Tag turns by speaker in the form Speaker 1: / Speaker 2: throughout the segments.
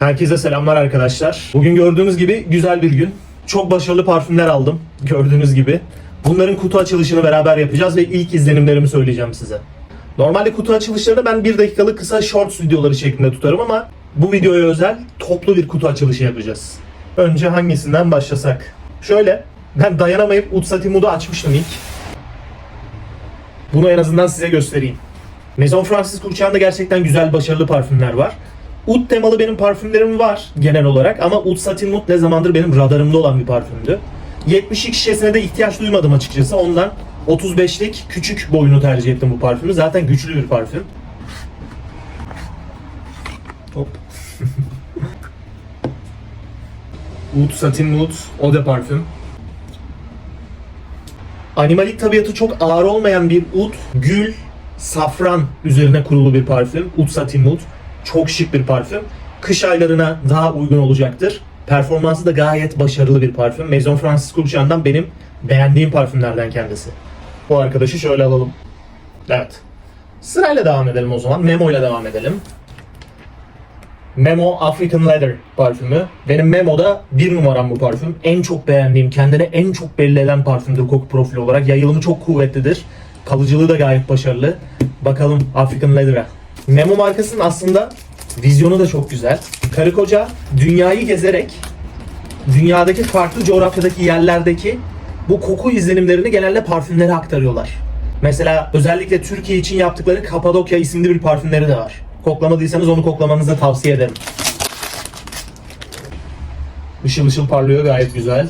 Speaker 1: Herkese selamlar arkadaşlar. Bugün gördüğünüz gibi güzel bir gün. Çok başarılı parfümler aldım gördüğünüz gibi. Bunların kutu açılışını beraber yapacağız ve ilk izlenimlerimi söyleyeceğim size. Normalde kutu açılışlarını ben bir dakikalık kısa short videoları şeklinde tutarım ama bu videoya özel toplu bir kutu açılışı yapacağız. Önce hangisinden başlasak? Şöyle, ben dayanamayıp Utsatimud'u açmıştım ilk. Bunu en azından size göstereyim. Maison Francis Kurkdjian'da gerçekten güzel, başarılı parfümler var. Ud temalı benim parfümlerim var genel olarak ama Ud Satin Oud ne zamandır benim radarımda olan bir parfümdü. 72 şişesine de ihtiyaç duymadım açıkçası. Ondan 35'lik küçük boyunu tercih ettim bu parfümü. Zaten güçlü bir parfüm. Hop. Oud Satin Oud Eau de Parfüm. Animalik tabiatı çok ağır olmayan bir ud, gül, safran üzerine kurulu bir parfüm. Ud Satin Oud. Çok şık bir parfüm. Kış aylarına daha uygun olacaktır. Performansı da gayet başarılı bir parfüm. Maison Francis Kurkdjian'dan benim beğendiğim parfümlerden kendisi. Bu arkadaşı şöyle alalım. Evet. Sırayla devam edelim o zaman. Memo ile devam edelim. Memo African Leather parfümü. Benim Memo'da bir numaram bu parfüm. En çok beğendiğim, kendine en çok belli eden parfümdür koku profili olarak. Yayılımı çok kuvvetlidir. Kalıcılığı da gayet başarılı. Bakalım African Leather'a. Memo markasının aslında vizyonu da çok güzel. Karı koca dünyayı gezerek dünyadaki farklı coğrafyadaki yerlerdeki bu koku izlenimlerini genelde parfümlere aktarıyorlar. Mesela özellikle Türkiye için yaptıkları Kapadokya isimli bir parfümleri de var. Koklamadıysanız onu koklamanızı tavsiye ederim. Işıl ışıl parlıyor gayet güzel.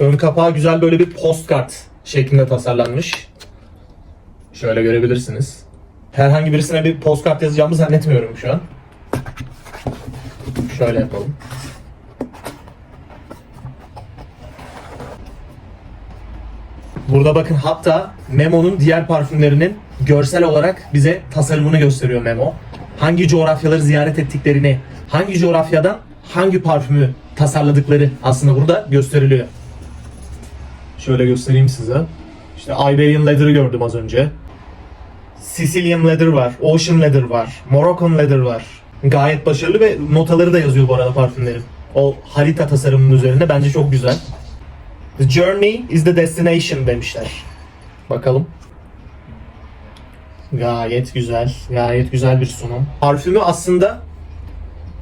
Speaker 1: Ön kapağı güzel böyle bir postkart şeklinde tasarlanmış. Şöyle görebilirsiniz. Herhangi birisine bir postkart yazacağımı zannetmiyorum şu an. Şöyle yapalım. Burada bakın hatta Memo'nun diğer parfümlerinin görsel olarak bize tasarımını gösteriyor Memo. Hangi coğrafyaları ziyaret ettiklerini, hangi coğrafyadan hangi parfümü tasarladıkları aslında burada gösteriliyor. Şöyle göstereyim size. İşte Iberian Leather'ı gördüm az önce. Sicilian Leather var, Ocean Leather var, Moroccan Leather var. Gayet başarılı ve notaları da yazıyor bu arada parfümlerin. O harita tasarımının üzerinde bence çok güzel. The journey is the destination demişler. Bakalım. Gayet güzel, gayet güzel bir sunum. Parfümü aslında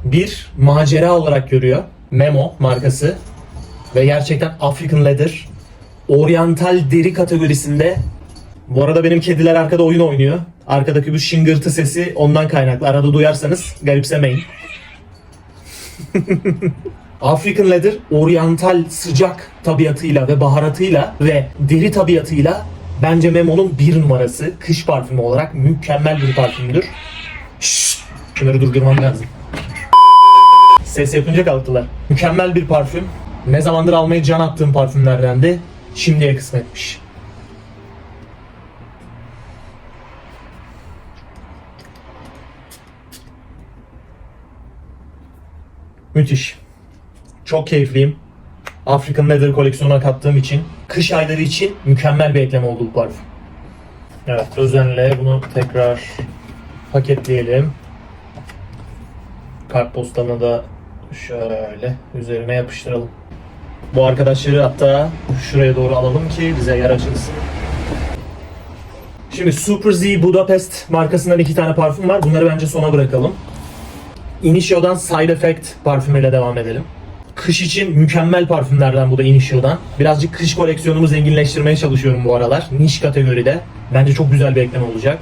Speaker 1: bir macera olarak görüyor. Memo markası ve gerçekten African Leather oryantal deri kategorisinde bu arada benim kediler arkada oyun oynuyor. Arkadaki bu şıngırtı sesi ondan kaynaklı. Arada duyarsanız garipsemeyin. African Leather oryantal sıcak tabiatıyla ve baharatıyla ve deri tabiatıyla bence Memo'nun bir numarası kış parfümü olarak mükemmel bir parfümdür. Şşş, şunları durdurmam lazım. Ses yapınca kalktılar. Mükemmel bir parfüm. Ne zamandır almaya can attığım parfümlerden de şimdiye kısmetmiş. Müthiş. Çok keyifliyim. African Leather koleksiyonuna kattığım için kış ayları için mükemmel bir ekleme oldu bu parfüm. Evet özenle bunu tekrar paketleyelim. Kartpostalına da şöyle üzerine yapıştıralım. Bu arkadaşları hatta şuraya doğru alalım ki bize yer açılsın. Şimdi Super Z Budapest markasından iki tane parfüm var. Bunları bence sona bırakalım. Initio'dan Side Effect parfümüyle devam edelim. Kış için mükemmel parfümlerden bu da Initio'dan. Birazcık kış koleksiyonumu zenginleştirmeye çalışıyorum bu aralar. Niş kategoride. Bence çok güzel bir ekleme olacak.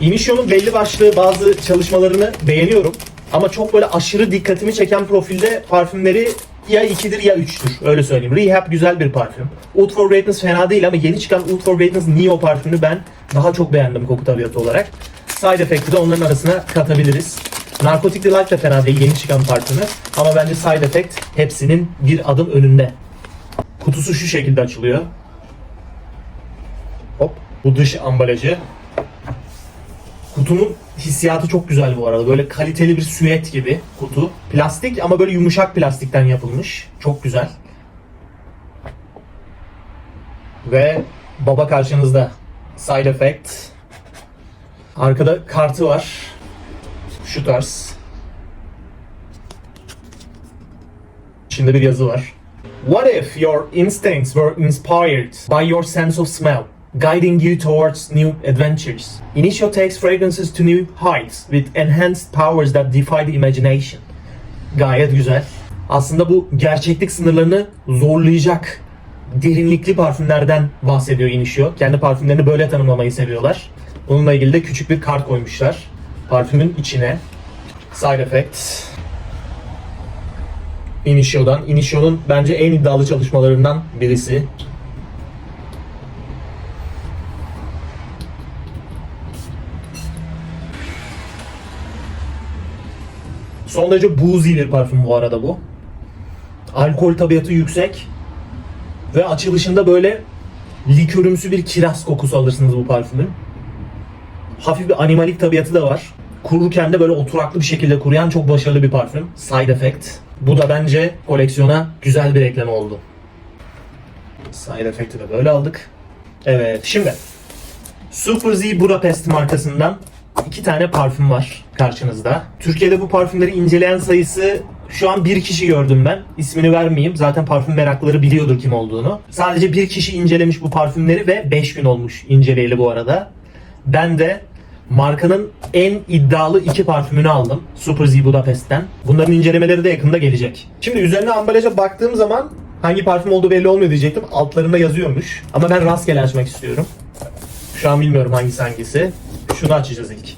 Speaker 1: Initio'nun belli başlı bazı çalışmalarını beğeniyorum. Ama çok böyle aşırı dikkatimi çeken profilde parfümleri ya 2'dir ya 3'tür. Öyle söyleyeyim. Rehab güzel bir parfüm. Oud for Greatness fena değil ama yeni çıkan Oud for Greatness Neo parfümünü ben daha çok beğendim koku tabiatı olarak. Side Effect'i de onların arasına katabiliriz. Narcotic Delight de fena değil yeni çıkan parfümü. Ama bence Side Effect hepsinin bir adım önünde. Kutusu şu şekilde açılıyor. Hop. Bu dış ambalajı. Kutunun hissiyatı çok güzel bu arada. Böyle kaliteli bir süet gibi kutu. Plastik ama böyle yumuşak plastikten yapılmış. Çok güzel. Ve baba karşınızda. Side Effect. Arkada kartı var. Şu tarz. İçinde bir yazı var. What if your instincts were inspired by your sense of smell, guiding you towards new adventures? Initio takes fragrances to new heights with enhanced powers that defy the imagination. Gayet güzel. Aslında bu gerçeklik sınırlarını zorlayacak derinlikli parfümlerden bahsediyor Initio. Kendi parfümlerini böyle tanımlamayı seviyorlar. Bununla ilgili de küçük bir kart koymuşlar. Parfümün içine. Side effects. Initio'dan. Initio'nun bence en iddialı çalışmalarından birisi. Son derece boozy bir parfüm bu arada bu. Alkol tabiatı yüksek ve açılışında böyle likörümsü bir kiraz kokusu alırsınız bu parfümün. Hafif bir animalik tabiatı da var. Kururken de böyle oturaklı bir şekilde kuruyan çok başarılı bir parfüm. Side Effect. Bu da bence koleksiyona güzel bir ekleme oldu. Side Effect'i de böyle aldık. Evet şimdi Super Z Budapest markasından iki tane parfüm var karşınızda. Türkiye'de bu parfümleri inceleyen sayısı şu an bir kişi gördüm ben. İsmini vermeyeyim. Zaten parfüm merakları biliyordur kim olduğunu. Sadece bir kişi incelemiş bu parfümleri ve 5 gün olmuş inceleyeli bu arada. Ben de markanın en iddialı iki parfümünü aldım. Super Z Budapest'ten. Bunların incelemeleri de yakında gelecek. Şimdi üzerine ambalaja baktığım zaman hangi parfüm olduğu belli olmuyor diyecektim. Altlarında yazıyormuş. Ama ben rastgele açmak istiyorum. Şu an bilmiyorum hangisi hangisi. Şunu açacağız ilk.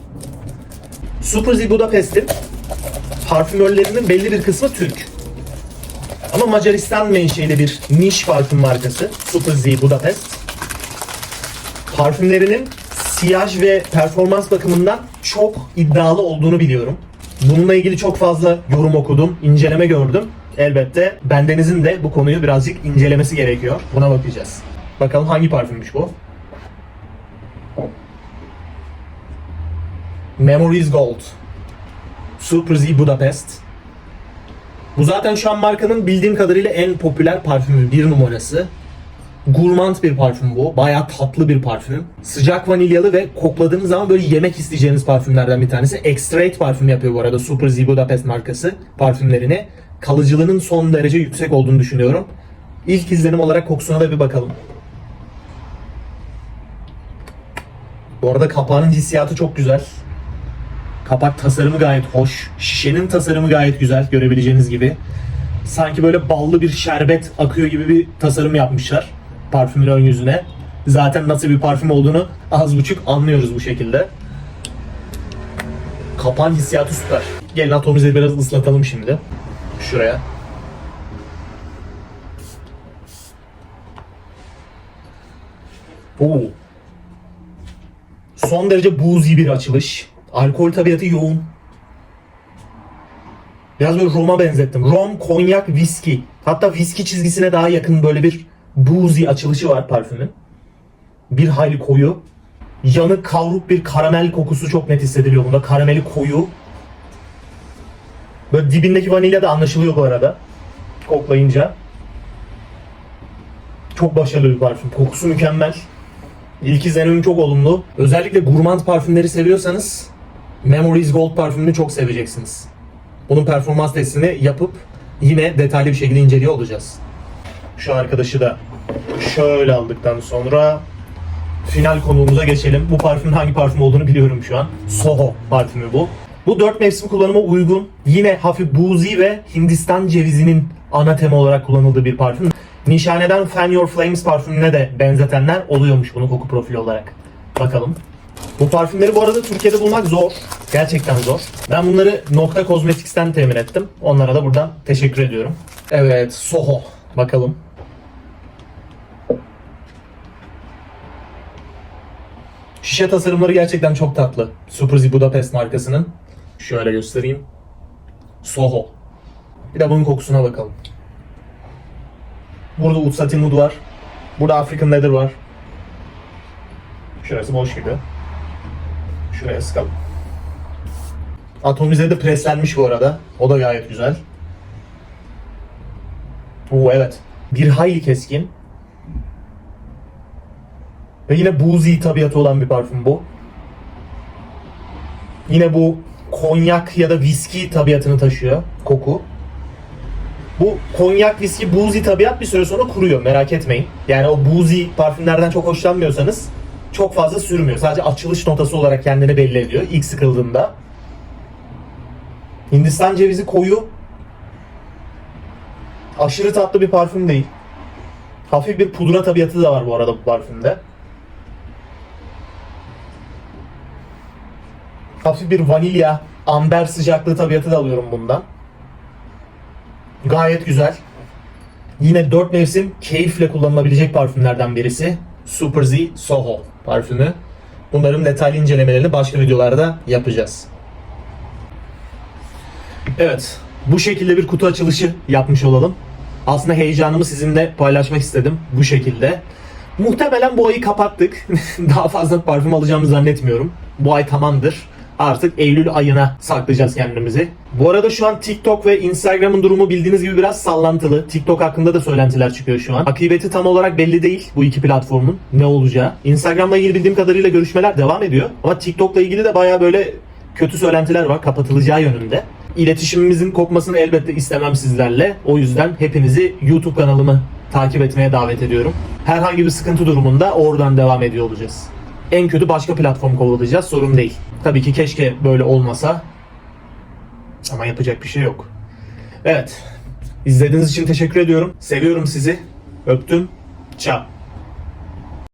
Speaker 1: Super Z Budapest'in parfümörlerinin belli bir kısmı Türk. Ama Macaristan menşeli bir niş parfüm markası Super Z Budapest. Parfümlerinin siyaj ve performans bakımından çok iddialı olduğunu biliyorum. Bununla ilgili çok fazla yorum okudum, inceleme gördüm. Elbette bendenizin de bu konuyu birazcık incelemesi gerekiyor. Buna bakacağız. Bakalım hangi parfümmüş bu? Memories Gold. Super Z Budapest. Bu zaten şu an markanın bildiğim kadarıyla en popüler parfümü. Bir numarası. Gurmand bir parfüm bu. Bayağı tatlı bir parfüm. Sıcak vanilyalı ve kokladığınız zaman böyle yemek isteyeceğiniz parfümlerden bir tanesi. Extrait parfüm yapıyor bu arada Super Z Budapest markası parfümlerini. Kalıcılığının son derece yüksek olduğunu düşünüyorum. İlk izlenim olarak kokusuna da bir bakalım. Bu arada kapağının hissiyatı çok güzel. Kapak tasarımı gayet hoş. Şişenin tasarımı gayet güzel görebileceğiniz gibi. Sanki böyle ballı bir şerbet akıyor gibi bir tasarım yapmışlar parfümün ön yüzüne. Zaten nasıl bir parfüm olduğunu az buçuk anlıyoruz bu şekilde. Kapağın hissiyatı süper. Gelin atomize biraz ıslatalım şimdi. Şuraya. Oo. Son derece boozy bir açılış. Alkol tabiatı yoğun. Biraz böyle Rom'a benzettim. Rom, konyak, viski. Hatta viski çizgisine daha yakın böyle bir boozy açılışı var parfümün. Bir hayli koyu. Yanık kavruk bir karamel kokusu çok net hissediliyor bunda. Karameli koyu. Böyle dibindeki vanilya da anlaşılıyor bu arada. Koklayınca. Çok başarılı bir parfüm. Kokusu mükemmel. İlk izlenimim çok olumlu. Özellikle gurmand parfümleri seviyorsanız Memories Gold parfümünü çok seveceksiniz. Bunun performans testini yapıp yine detaylı bir şekilde inceliyor olacağız. Şu arkadaşı da şöyle aldıktan sonra final konuğumuza geçelim. Bu parfümün hangi parfüm olduğunu biliyorum şu an. Soho parfümü bu. Bu dört mevsim kullanıma uygun. Yine hafif boozy ve Hindistan cevizinin ana tema olarak kullanıldığı bir parfüm. Nişaneden Fan Your Flames parfümüne de benzetenler oluyormuş bunu koku profili olarak. Bakalım. Bu parfümleri bu arada Türkiye'de bulmak zor. Gerçekten zor. Ben bunları Nokta Cosmetics'ten temin ettim. Onlara da buradan teşekkür ediyorum. Evet, Soho. Bakalım. Şişe tasarımları gerçekten çok tatlı. Super Z Budapest markasının. Şöyle göstereyim. Soho. Bir de bunun kokusuna bakalım. Burada Oud Satin Oud var. Burada African Leather var. Şurası boş gibi. Şuraya sıkalım. Atomize de preslenmiş bu arada. O da gayet güzel. Oo evet. Bir hayli keskin. Ve yine boozy tabiatı olan bir parfüm bu. Yine bu konyak ya da viski tabiatını taşıyor koku. Bu konyak, viski, boozy tabiat bir süre sonra kuruyor merak etmeyin. Yani o boozy parfümlerden çok hoşlanmıyorsanız çok fazla sürmüyor. Sadece açılış notası olarak kendini belli ediyor ilk sıkıldığında. Hindistan cevizi koyu. Aşırı tatlı bir parfüm değil. Hafif bir pudra tabiatı da var bu arada bu parfümde. Hafif bir vanilya, amber sıcaklığı tabiatı da alıyorum bundan. Gayet güzel. Yine 4 mevsim keyifle kullanılabilecek parfümlerden birisi. Super Z Soho parfümü. Bunların detaylı incelemelerini başka videolarda yapacağız. Evet, bu şekilde bir kutu açılışı yapmış olalım. Aslında heyecanımı sizinle paylaşmak istedim bu şekilde. Muhtemelen bu ayı kapattık. Daha fazla parfüm alacağımı zannetmiyorum. Bu ay tamamdır. Artık Eylül ayına saklayacağız kendimizi. Bu arada şu an TikTok ve Instagram'ın durumu bildiğiniz gibi biraz sallantılı. TikTok hakkında da söylentiler çıkıyor şu an. Akıbeti tam olarak belli değil bu iki platformun ne olacağı. Instagram'la ilgili bildiğim kadarıyla görüşmeler devam ediyor. Ama TikTok'la ilgili de baya böyle kötü söylentiler var kapatılacağı yönünde. İletişimimizin kopmasını elbette istemem sizlerle. O yüzden hepinizi YouTube kanalımı takip etmeye davet ediyorum. Herhangi bir sıkıntı durumunda oradan devam ediyor olacağız. En kötü başka platform kovalayacağız sorun değil. Tabii ki keşke böyle olmasa. Ama yapacak bir şey yok. Evet. İzlediğiniz için teşekkür ediyorum. Seviyorum sizi. Öptüm. Ciao.